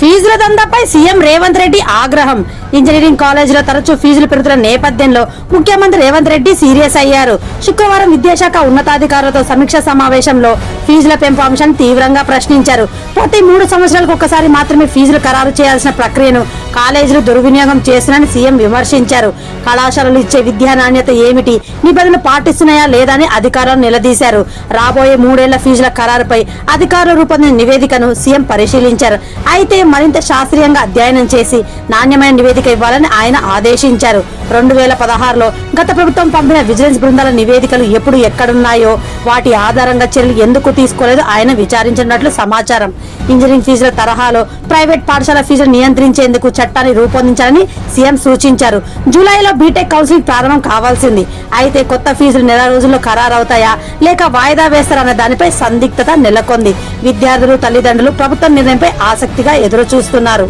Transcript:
ఫీజుల దందాపై సీఎం రేవంత్ రెడ్డి ఆగ్రహం. ఇంజనీరింగ్ కాలేజీలో తరచూ ఫీజులు పెరుగుతున్న నేపథ్యంలో ముఖ్యమంత్రి రేవంత్ రెడ్డి సీరియస్ అయ్యారు. శుక్రవారం విద్యాశాఖ ఉన్నతాధికారులతో సమీక్ష సమావేశంలో ఫీజుల పెంపు అంశాన్ని తీవ్రంగా ప్రశ్నించారు. ప్రతి మూడు సంవత్సరాలకు ఒక్కసారి మాత్రమే ఫీజులు ఖరారు చేయాల్సిన ప్రక్రియను కాలేజీలు దుర్వినియోగం చేసినని సీఎం విమర్శించారు. కళాశాలలు ఇచ్చే విద్యా నాణ్యత ఏమిటి? నిబంధనలు పాటిస్తున్నాయా లేదని అధికారులను నిలదీశారు. రాబోయే మూడేళ్ళ ఫీజుల ఖరారుపై అధికారులు రూపొందిన నివేదికను సీఎం పరిశీలించారు. అయితే మరింత శాస్త్రీయంగా అధ్యయనం చేసి నాణ్యమైన నివేదిక ఇవ్వాలని ఆయన ఆదేశించారు. రెండు వేల పదహారులో గత ప్రభుత్వం పంపిన విజిలెన్స్ బృందాల నివేదికలు ఎప్పుడు ఎక్కడున్నాయో వాటి ఆధారంగా చర్యలు ఎందుకు తీసుకోలేదు ఆయన విచారించినట్లు సమాచారం. ఇంజనీరింగ్ ఫీజుల తరహాలో ప్రైవేట్ పాఠశాల ఫీజులు నియంత్రించేందుకు చట్టాన్ని రూపొందించాలని సీఎం సూచించారు. జూలైలో బీటెక్ కౌన్సిలింగ్ ప్రారంభం కావాల్సింది. అయితే కొత్త ఫీజులు నెల రోజుల్లో ఖరారవుతాయా? లేక వాయిదా వేస్తారన్న దానిపై సందిగ్ధత నెలకొంది. విద్యార్థులు తల్లిదండ్రులు ప్రభుత్వం నిర్ణయంపై ఆసక్తిగా ఎదురు చూస్తున్నారు